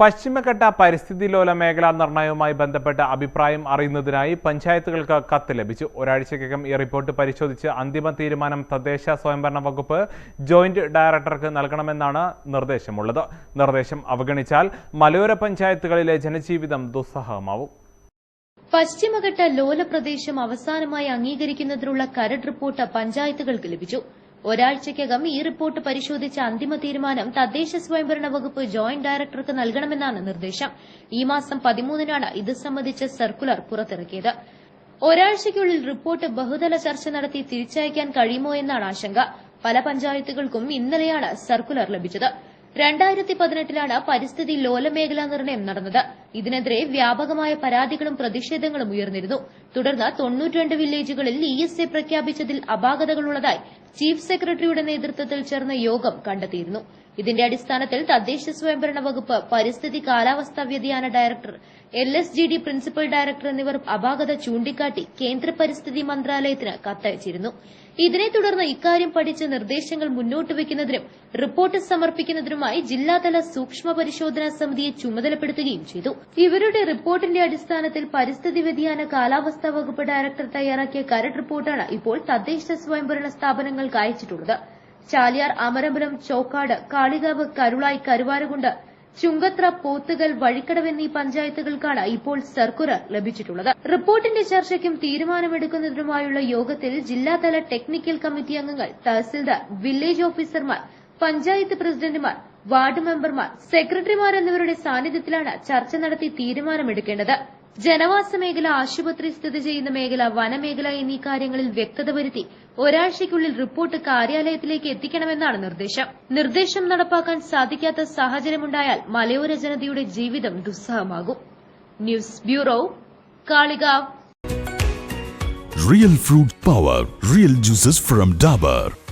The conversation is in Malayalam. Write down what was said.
പശ്ചിമഘട്ട പരിസ്ഥിതി ലോല മേഖലാ നിർണയവുമായി ബന്ധപ്പെട്ട അഭിപ്രായം അറിയുന്നതിനായി പഞ്ചായത്തുകൾക്ക് കത്ത് ലഭിച്ചു. ഒരാഴ്ചക്കകം ഈ റിപ്പോർട്ട് പരിശോധിച്ച് അന്തിമ തീരുമാനം തദ്ദേശ സ്വയംഭരണ വകുപ്പ് ജോയിന്റ് ഡയറക്ടർക്ക് നൽകണമെന്നാണ് നിർദ്ദേശമുള്ളത്. നിർദ്ദേശം അവഗണിച്ചാൽ മലയോര പഞ്ചായത്തുകളിലെ ജനജീവിതം ദുസ്സഹമാവും. പശ്ചിമഘട്ട ലോല പ്രദേശം അവസാനമായി അംഗീകരിക്കുന്നതിനുള്ള കരട് റിപ്പോർട്ട് പഞ്ചായത്തുകൾക്ക് ലഭിച്ചു. ഒരാഴ്ചയ്ക്കകം ഈ റിപ്പോർട്ട് പരിശോധിച്ച അന്തിമ തീരുമാനം തദ്ദേശ സ്വയംഭരണ വകുപ്പ് ജോയിന്റ് ഡയറക്ടർക്ക് നൽകണമെന്നാണ് നിർദ്ദേശം. ഈ മാസം പതിമൂന്നിനാണ് ഇത് സംബന്ധിച്ച സർക്കുലർ പുറത്തിറക്കിയത്. ഒരാഴ്ചയ്ക്കുള്ളിൽ റിപ്പോർട്ട് ബഹുതല ചർച്ച നടത്തി തിരിച്ചയക്കാൻ കഴിയുമോ എന്നാണ് ആശങ്ക. പല പഞ്ചായത്തുകൾക്കും ഇന്നലെയാണ് സർക്കുലർ ലഭിച്ചത്. രണ്ടായിരത്തി പതിനെട്ടിലാണ് പരിസ്ഥിതി ലോലമേഖലാ നിർണയം നടന്നത്. ഇതിനെതിരെ വ്യാപകമായ പരാതികളും പ്രതിഷേധങ്ങളും ഉയർന്നിരുന്നു. തുടർന്ന് തൊണ്ണൂറ്റിരണ്ട് വില്ലേജുകളിൽ ഇ എസ് എ പ്രഖ്യാപിച്ചതിൽ അപാകതകളുള്ളതായി ചീഫ് സെക്രട്ടറിയുടെ നേതൃത്വത്തിൽ ചേർന്ന യോഗം കണ്ടെത്തിയിരുന്നു. ഇതിന്റെ അടിസ്ഥാനത്തിൽ തദ്ദേശ സ്വയംഭരണ വകുപ്പ് പരിസ്ഥിതി കാലാവസ്ഥാ വ്യതിയാന director L S G D principal director എന്നിവർ അപാകത ചൂണ്ടിക്കാട്ടി കേന്ദ്ര പരിസ്ഥിതി മന്ത്രാലയത്തിന് കത്തയച്ചിരുന്നു. ഇതിനെ തുടർന്ന് ഇക്കാര്യം പഠിച്ച് നിർദ്ദേശങ്ങൾ മുന്നോട്ട് വയ്ക്കുന്നതിനും റിപ്പോർട്ട് സമർപ്പിക്കുന്നതിനുമായി ജില്ലാതല സൂക്ഷ്മ പരിശോധനാ സമിതിയെ ചുമതലപ്പെടുത്തുകയും ചെയ്തു. ഇവരുടെ റിപ്പോർട്ടിന്റെ അടിസ്ഥാനത്തിൽ പരിസ്ഥിതി വ്യതിയാന കാലാവസ്ഥാ വകുപ്പ് ഡയറക്ടർ തയ്യാറാക്കിയ കരട് റിപ്പോർട്ടാണ് ഇപ്പോൾ തദ്ദേശ സ്വയംഭരണ സ്ഥാപനങ്ങൾക്ക് അയച്ചിട്ടുള്ളത്. ചാലിയാർ അമരപുരം ചോക്കാട് കാളികാവ് കരുളായി കരുവാരകുണ്ട് ചുങ്കത്ര പോത്തുകൽ വഴിക്കടവ് എന്നീ പഞ്ചായത്തുകൾക്കാണ് ഇപ്പോൾ സർക്കുലർ ലഭിച്ചിട്ടുള്ളത്. റിപ്പോർട്ടിന്റെ ചർച്ചയ്ക്കും തീരുമാനമെടുക്കുന്നതിനുമായുള്ള യോഗത്തിൽ ജില്ലാതല ടെക്നിക്കൽ കമ്മിറ്റി അംഗങ്ങൾ തഹസിൽദാർ വില്ലേജ് ഓഫീസർമാർ പഞ്ചായത്ത് പ്രസിഡന്റുമാർ വാർഡ് മെമ്പർമാർ സെക്രട്ടറിമാർ എന്നിവരുടെ സാന്നിധ്യത്തിലാണ് ചർച്ച നടത്തി തീരുമാനമെടുക്കേണ്ടത്. ജനവാസ മേഖല ആശുപത്രി സ്ഥിതി ചെയ്യുന്ന മേഖല വനമേഖല എന്നീ കാര്യങ്ങളിൽ വ്യക്തത വരുത്തി ഒരാഴ്ചയ്ക്കുള്ളിൽ റിപ്പോർട്ട് കാര്യാലയത്തിലേക്ക് എത്തിക്കണമെന്നാണ് നിർദ്ദേശം. നിർദ്ദേശം നടപ്പാക്കാൻ സാധിക്കാത്ത സാഹചര്യമുണ്ടായാൽ മലയോര ജനതയുടെ ജീവിതം ദുസ്സഹമാകും. News bureau Kalikavu. Real fruit power Real juices from Dabur